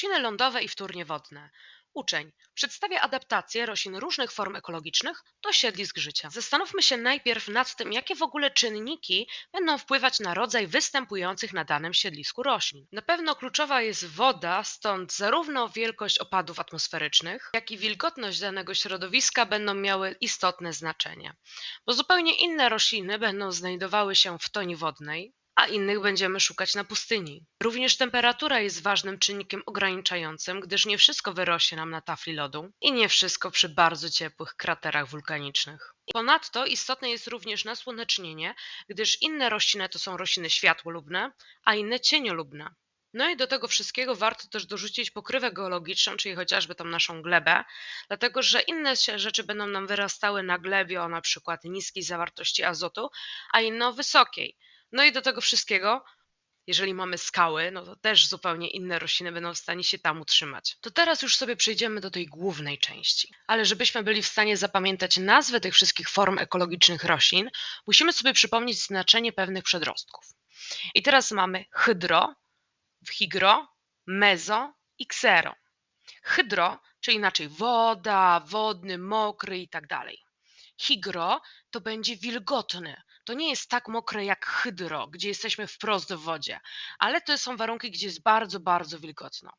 Rośliny lądowe i wtórnie wodne. Uczeń przedstawia adaptację roślin różnych form ekologicznych do siedlisk życia. Zastanówmy się najpierw nad tym, jakie w ogóle czynniki będą wpływać na rodzaj występujących na danym siedlisku roślin. Na pewno kluczowa jest woda, stąd zarówno wielkość opadów atmosferycznych, jak i wilgotność danego środowiska będą miały istotne znaczenie, bo zupełnie inne rośliny będą znajdowały się w toni wodnej, a innych będziemy szukać na pustyni. Również temperatura jest ważnym czynnikiem ograniczającym, gdyż nie wszystko wyrośnie nam na tafli lodu i nie wszystko przy bardzo ciepłych kraterach wulkanicznych. Ponadto istotne jest również nasłonecznienie, gdyż inne rośliny to są rośliny światłolubne, a inne cieniolubne. No i do tego wszystkiego warto też dorzucić pokrywę geologiczną, czyli chociażby tą naszą glebę, dlatego że inne rzeczy będą nam wyrastały na glebie o na przykład niskiej zawartości azotu, a inne o wysokiej. No i do tego wszystkiego, jeżeli mamy skały, no to też zupełnie inne rośliny będą w stanie się tam utrzymać. To teraz już sobie przejdziemy do tej głównej części. Ale żebyśmy byli w stanie zapamiętać nazwy tych wszystkich form ekologicznych roślin, musimy sobie przypomnieć znaczenie pewnych przedrostków. I teraz mamy hydro, higro, mezo i ksero. Hydro, czyli inaczej woda, wodny, mokry i tak dalej. Higro to będzie wilgotny. To nie jest tak mokre jak hydro, gdzie jesteśmy wprost w wodzie, ale to są warunki, gdzie jest bardzo, bardzo wilgotno.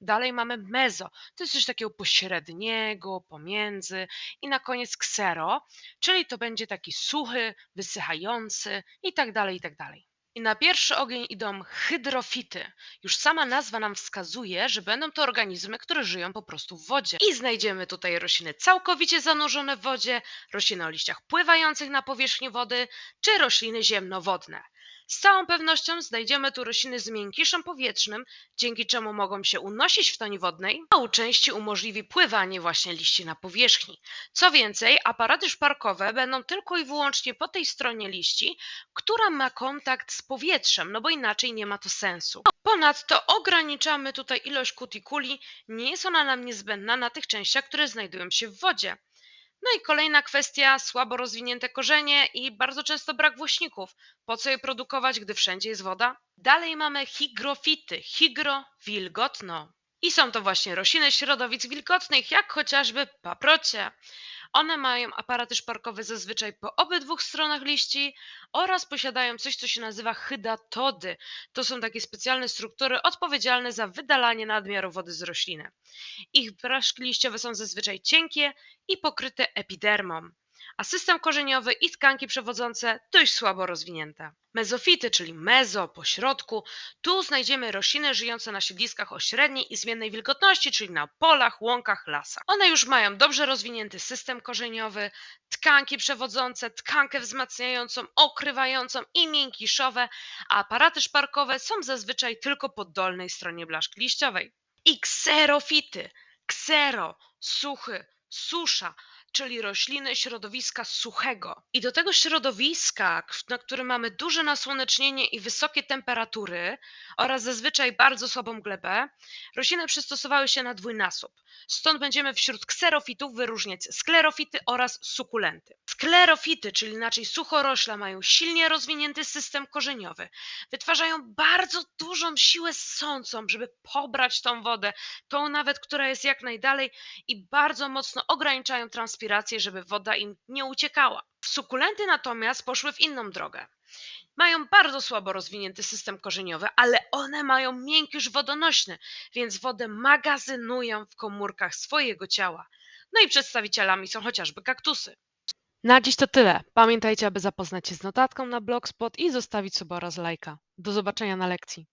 Dalej mamy mezo, to jest coś takiego pośredniego, pomiędzy i na koniec ksero, czyli to będzie taki suchy, wysychający i tak dalej, i tak dalej. I na pierwszy ogień idą hydrofity. Już sama nazwa nam wskazuje, że będą to organizmy, które żyją po prostu w wodzie. I znajdziemy tutaj rośliny całkowicie zanurzone w wodzie, rośliny o liściach pływających na powierzchni wody, czy rośliny ziemnowodne. Z całą pewnością znajdziemy tu rośliny z miękiszem powietrznym, dzięki czemu mogą się unosić w toni wodnej, a u części umożliwi pływanie właśnie liści na powierzchni. Co więcej, aparaty szparkowe będą tylko i wyłącznie po tej stronie liści, która ma kontakt z powietrzem, no bo inaczej nie ma to sensu. Ponadto ograniczamy tutaj ilość kutikuli, nie jest ona nam niezbędna na tych częściach, które znajdują się w wodzie. No i kolejna kwestia, słabo rozwinięte korzenie i bardzo często brak włośników. Po co je produkować, gdy wszędzie jest woda? Dalej mamy higrofity, higro, wilgotno. I są to właśnie rośliny środowisk wilgotnych, jak chociażby paprocie. One mają aparaty szparkowe zazwyczaj po obydwu stronach liści oraz posiadają coś, co się nazywa hydatody. To są takie specjalne struktury odpowiedzialne za wydalanie nadmiaru wody z rośliny. Ich blaszki liściowe są zazwyczaj cienkie i pokryte epidermą, a system korzeniowy i tkanki przewodzące dość słabo rozwinięte. Mezofity, czyli mezo, pośrodku, tu znajdziemy rośliny żyjące na siedliskach o średniej i zmiennej wilgotności, czyli na polach, łąkach, lasach. One już mają dobrze rozwinięty system korzeniowy, tkanki przewodzące, tkankę wzmacniającą, okrywającą i miękiszowe, a aparaty szparkowe są zazwyczaj tylko po dolnej stronie blaszki liściowej. I kserofity, ksero, suchy, susza, czyli rośliny środowiska suchego. I do tego środowiska, na którym mamy duże nasłonecznienie i wysokie temperatury oraz zazwyczaj bardzo słabą glebę, rośliny przystosowały się na dwójnasób. Stąd będziemy wśród kserofitów wyróżniać sklerofity oraz sukulenty. Sklerofity, czyli inaczej suchorośla, mają silnie rozwinięty system korzeniowy. Wytwarzają bardzo dużą siłę ssącą, żeby pobrać tą wodę, tą nawet, która jest jak najdalej i bardzo mocno ograniczają transpirację, żeby woda im nie uciekała. Sukulenty natomiast poszły w inną drogę. Mają bardzo słabo rozwinięty system korzeniowy, ale one mają miękkiż wodonośny, więc wodę magazynują w komórkach swojego ciała. No i przedstawicielami są chociażby kaktusy. Na dziś to tyle. Pamiętajcie, aby zapoznać się z notatką na blogspot i zostawić suba oraz lajka. Do zobaczenia na lekcji.